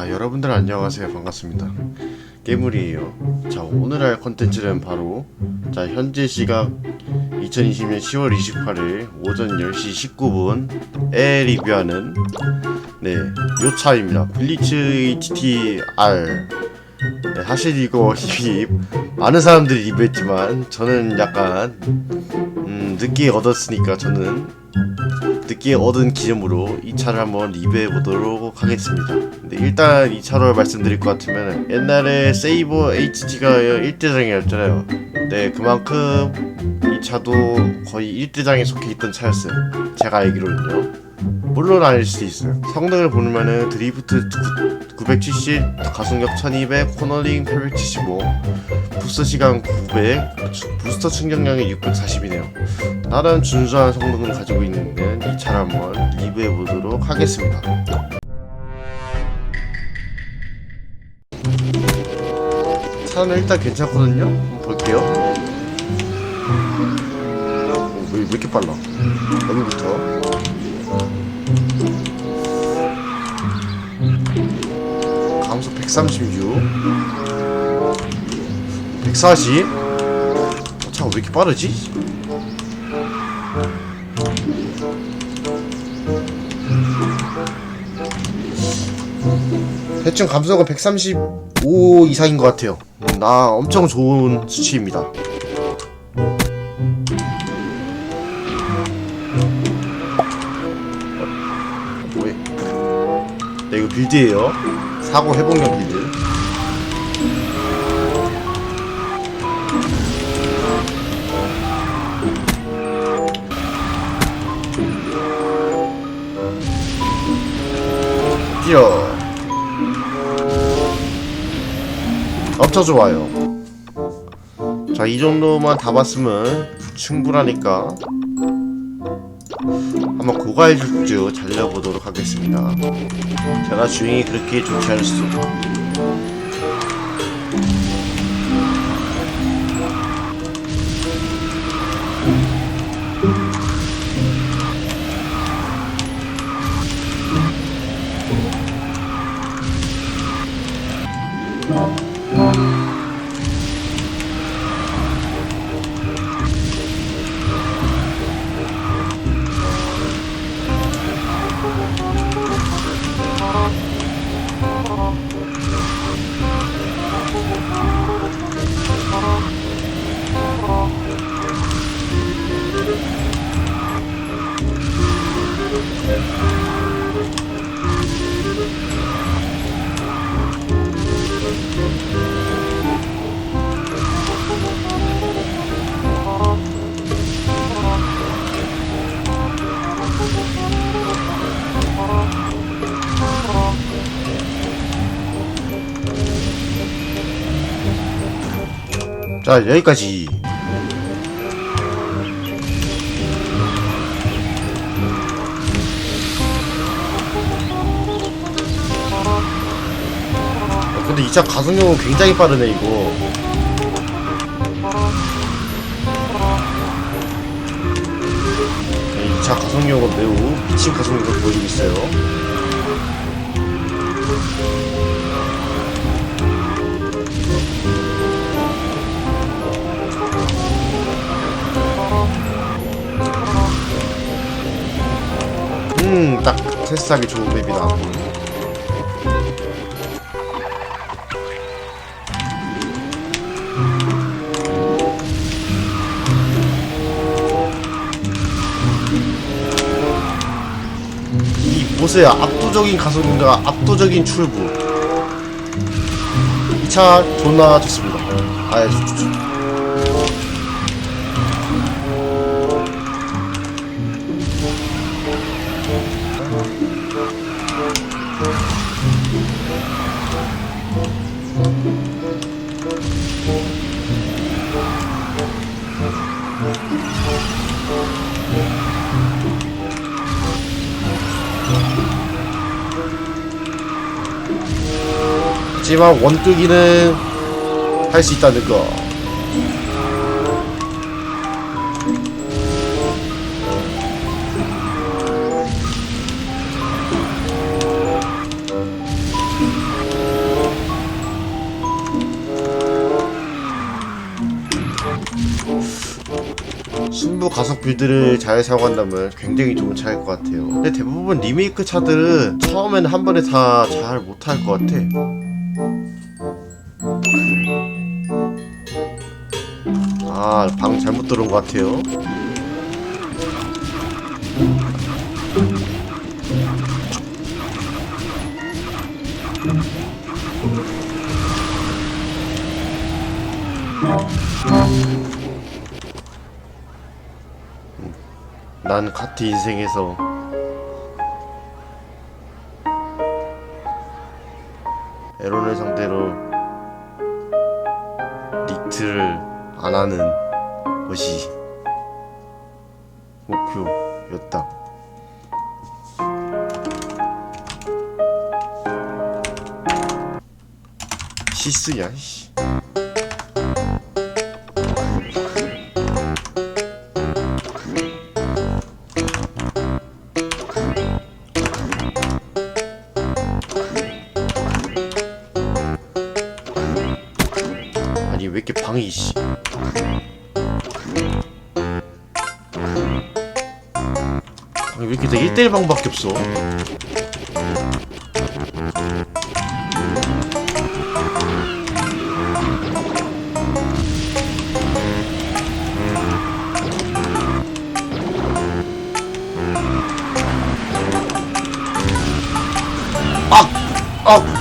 자 여러분들 안녕하세요. 반갑습니다. 깨물이에요. 자 오늘 할 컨텐츠는 바로 자 현재 시각 2020년 10월 28일 오전 10시 19분에 리뷰하는 네 요 차입니다. 블리츠 HTR 네, 사실 이거 이미 많은 사람들이 리뷰했지만 저는 약간 음, 늦게 얻었으니까 저는 늦게 얻은 기념으로 이 차를 한번 리뷰해 보도록 하겠습니다. 근데 일단 이 차로 말씀드릴 것 같으면 옛날에 세이버 HG가 1대장이었잖아요. 네, 그만큼 이 차도 거의 1대장에 속해 있던 차였어요. 제가 알기로는요. 물론 아닐 수도 있어요. 성능을 보면은 드리프트 970, 가속력 1200, 코너링 875, 부스터 시간 900, 부스터 충전량이 640이네요. 나름 준수한 성능을 가지고 있는 이 차를 한번 리뷰해 보도록 하겠습니다. 차는 일단 괜찮거든요. 볼게요. 어, 왜, 왜 이렇게 빨라? 여기부터. 136 140 어, 차가 왜 이렇게 빠르지? 대충 감속은 135 이상인 것 같아요. 음, 나 엄청 좋은 수치입니다. 어, 네, 이거 빌드예요 사고 회복용 빌드 뛰어. 엄청 좋아요. 자 이 정도만 다 봤으면 충분하니까 고갈죽주 달려보도록 하겠습니다. 제가 주행이 그렇게 좋지 않을 수 자 여기까지. 어, 근데 이 차 가속력은 굉장히 빠르네 이거. 이 차 가속력은 매우 미친 가속력을 보이고 있어요 음, 딱 테스트하기 좋은 맵이다. 이 보스의 압도적인 가속인가 압도적인 출구. 이 차 존나 좋습니다. 아, 좋, 좋, 하지만 원뚜기는 할 수 있다는 거. 신부 가속 빌드를 잘 사용한다면 굉장히 좋은 차일 것 같아요 근데 대부분 리메이크 차들은 처음에는 한 번에 다 잘 못할 것 같아 아, 방 잘못 들어온 것 같아요. 난 카트 인생에서 에론을 상대로 리트를 안 하는 것이 목표였다. 시스야, 씨. 아니 왜 이렇게 방이 씨. 왜 이렇게 다 1대1 방밖에 없어 아! 아!